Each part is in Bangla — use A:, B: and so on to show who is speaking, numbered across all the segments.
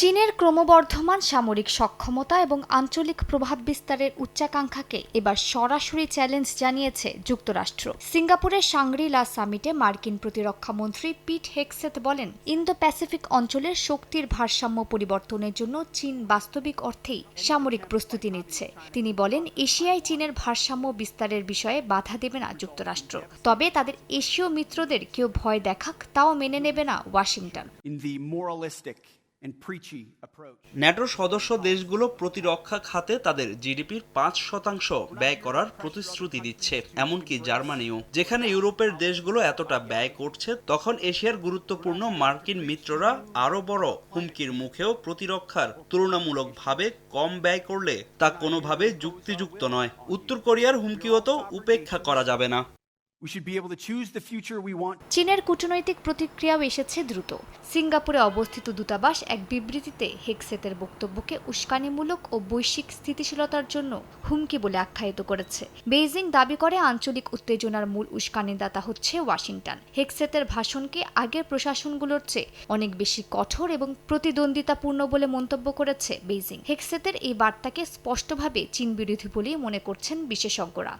A: চীনের ক্রমবর্ধমান সামরিক সক্ষমতা এবং আঞ্চলিক প্রভাব বিস্তারের উচ্চাকাঙ্ক্ষাকে এবার সরাসরি চ্যালেঞ্জ জানিয়েছে যুক্তরাষ্ট্র। সিঙ্গাপুরের সাংরি-লা সামিটে মার্কিন প্রতিরক্ষা মন্ত্রী পিট হেক্সেথ বলেন ইন্দো প্যাসিফিক অঞ্চলের শক্তির ভারসাম্য পরিবর্তনের জন্য চীন বাস্তবিক অর্থেই সামরিক প্রস্তুতি নিচ্ছে। তিনি বলেন, এশিয়ায় চীনের ভারসাম্য বিস্তারের বিষয়ে বাধা দেবে না যুক্তরাষ্ট্র। তবে তাদের এশীয় মিত্রদের কেউ ভয় দেখাক, তাও মেনে নেবে না ওয়াশিংটন।
B: ন্যাটোর সদস্য দেশগুলো প্রতিরক্ষা খাতে তাদের জিডিপির পাঁচ শতাংশ ব্যয় করার প্রতিশ্রুতি দিচ্ছে। এমনকি জার্মানিও। যেখানে ইউরোপের দেশগুলো এতটা ব্যয় করছে, তখন এশিয়ার গুরুত্বপূর্ণ মার্কিন মিত্ররা আরও বড় হুমকির মুখেও প্রতিরক্ষার তুলনামূলকভাবে কম ব্যয় করলে তা কোনোভাবে যুক্তিযুক্ত নয়। উত্তর কোরিয়ার হুমকিও তো উপেক্ষা করা যাবে না।
C: We should be able to choose the future we want.
A: চীনের কূটনৈতিক প্রতিক্রিয়াও এসেছে দ্রুত। সিঙ্গাপুরে অবস্থিত দূতাবাস এক বিবৃতিতে হেক্সেতের বক্তব্যকে উস্কানিমূলক ও বৈশ্বিক স্থিতিশীলতার জন্য হুমকি বলে আখ্যায়িত করেছে। বেইজিং দাবি করে আঞ্চলিক উত্তেজনার মূল উস্কানিদাতা হচ্ছে ওয়াশিংটন। হেক্সেতের ভাষণকে আগের প্রশাসনগুলোর চেয়ে অনেক বেশি কঠোর এবং প্রতিদ্বন্দ্বিতাপূর্ণ বলে মন্তব্য করেছে বেইজিং। হেক্সেতের এই বার্তাকে স্পষ্টভাবে চীন বিরোধী বলেই মনে করছেন বিশেষজ্ঞরা।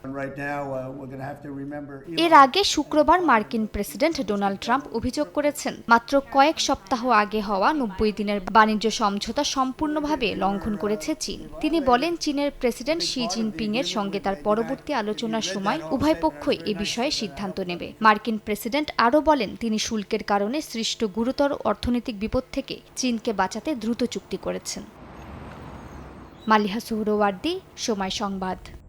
A: এর আগে শুক্রবার মার্কিন প্রেসিডেন্ট ডোনাল্ড ট্রাম্প অভিযোগ করেছেন, মাত্র কয়েক সপ্তাহ আগে হওয়া নব্বই দিনের বাণিজ্য সমঝোতা সম্পূর্ণভাবে লঙ্ঘন করেছে চীন। তিনি বলেন, চীনের প্রেসিডেন্ট শি জিনপিং এর সঙ্গে তার পরবর্তী আলোচনার সময় উভয় পক্ষই এ বিষয়ে সিদ্ধান্ত নেবে। মার্কিন প্রেসিডেন্ট আরও বলেন, তিনি শুল্কের কারণে সৃষ্ট গুরুতর অর্থনৈতিক বিপদ থেকে চীনকে বাঁচাতে দ্রুত চুক্তি করেছেন। মালিহা সুহরওয়ার্দি, সময় সংবাদ।